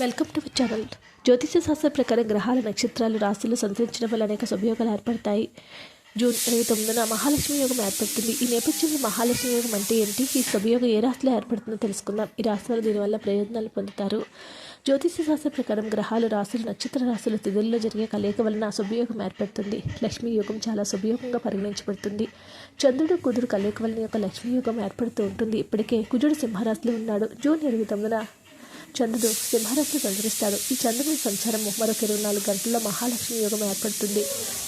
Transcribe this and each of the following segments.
Welcome to channel జ్యోతిష శాస్త్ర ప్రకారం గ్రహాల నక్షత్రాలు రాశులు సంచరించడం వల్ల అనేక శుభయోగాలు ఏర్పడతాయి. జూన్ ఇరవై తొమ్మిదిన మహాలక్ష్మి యోగం ఏర్పడుతుంది. ఈ నేపథ్యంలో మహాలక్ష్మి యోగం అంటే ఏంటి? ఈ శుభయోగం ఏ రాశిలో ఏర్పడుతుందో తెలుసుకుందాం. ఈ రాశులు దీనివల్ల ప్రయోజనాలు పొందుతారు. జ్యోతిష శాస్త్ర ప్రకారం గ్రహాలు రాశులు నక్షత్ర రాశులు తిథుల్లో జరిగే కలయిక వలన శుభయోగం ఏర్పడుతుంది. లక్ష్మీ యోగం చాలా శుభయోగంగా పరిగణించబడుతుంది. చంద్రుడు కుదురు కలయిక వలన యొక్క లక్ష్మీ యోగం ఏర్పడుతూ ఉంటుంది. ఇప్పటికే కుజుడు సింహరాశిలో ఉన్నాడు. జూన్ ఇరవై తొమ్మిదిన చంద్రుడు సింహరాశిని సంచరిస్తాడు. ఈ చంద్రుని సంచారము మరొక ఇరవై నాలుగు గంటల్లో మహాలక్ష్మి యోగం ఏర్పడుతుంది.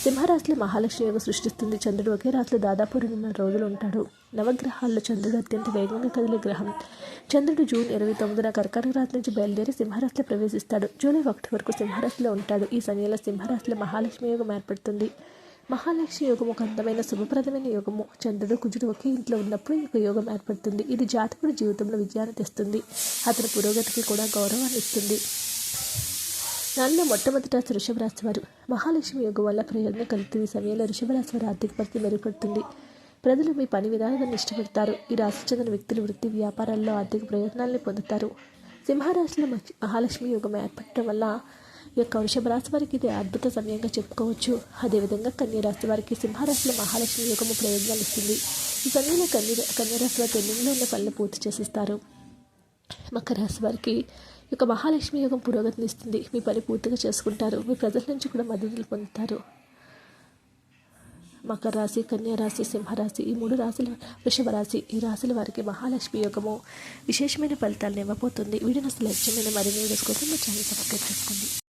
సింహరాశిలో మహాలక్ష్మి యోగం సృష్టిస్తుంది. చంద్రుడు ఒకే రాశిలో దాదాపు రెండున్నర రోజులు ఉంటాడు. నవగ్రహాల్లో చంద్రుడు అత్యంత వేగంగా కదిలే గ్రహం. చంద్రుడు జూన్ ఇరవై తొమ్మిదిన కర్కాటక రాశి నుంచి బయలుదేరి సింహరాశిలో ప్రవేశిస్తాడు. జూలై ఒకటి వరకు సింహరాశిలో ఉంటాడు. ఈ సమయంలో సింహరాశిలో మహాలక్ష్మి యోగం ఏర్పడుతుంది. మహాలక్ష్మి యోగం ఒక అందమైన శుభప్రదమైన యోగము. చంద్రుడు కుజుడు ఒకే ఇంట్లో ఉన్నప్పుడు ఈ యోగం ఏర్పడుతుంది. ఇది జాతకుడి జీవితంలో విజయాన్ని తెస్తుంది. అతని పురోగతికి కూడా గౌరవాన్ని ఇస్తుంది. దానిలో మొట్టమొదట వృషభ రాశి వారు. మహాలక్ష్మి యోగం వల్ల ప్రయోజనం కలుగుతుంది. సమయంలో వృషభ రాశి వారి ఆర్థిక పరిస్థితి మెరుగుపడుతుంది. ప్రజలు మీ పని విధానాన్ని ఇష్టపడతారు. ఈ రాశి చెందిన వ్యక్తులు వృత్తి వ్యాపారాల్లో ఆర్థిక ప్రయోజనాలను పొందుతారు. సింహరాశిలో మహాలక్ష్మి యోగం ఏర్పడటం వల్ల ఈ యొక్క వృషభ రాశి వారికి ఇది అద్భుత సమయంగా చెప్పుకోవచ్చు. అదేవిధంగా కన్యరాశి వారికి సింహరాశిలో మహాలక్ష్మి యోగము ప్రయోజనాలు ఇస్తుంది. ఈ సమయంలో కన్య కన్యరాశి వారి పెండింగ్లో ఉన్న పనులు పూర్తి చేసిస్తారు. మకర రాశి వారికి యొక్క మహాలక్ష్మి యోగం పురోగతిని ఇస్తుంది. మీ పని పూర్తిగా చేసుకుంటారు. మీ ప్రజల నుంచి కూడా మద్దతులు పొందుతారు. మకర రాశి కన్యా రాశి సింహరాశి ఈ మూడు రాశుల వృషభ రాశి ఈ రాశుల వారికి మహాలక్ష్మి యోగము విశేషమైన ఫలితాలను ఇవ్వబోతుంది. వీడిని అసలు లక్ష్యమైన మరిన్ని వీడియోస్ కోసం మా ఛానల్ సబ్స్క్రైబ్ చేసుకోండి.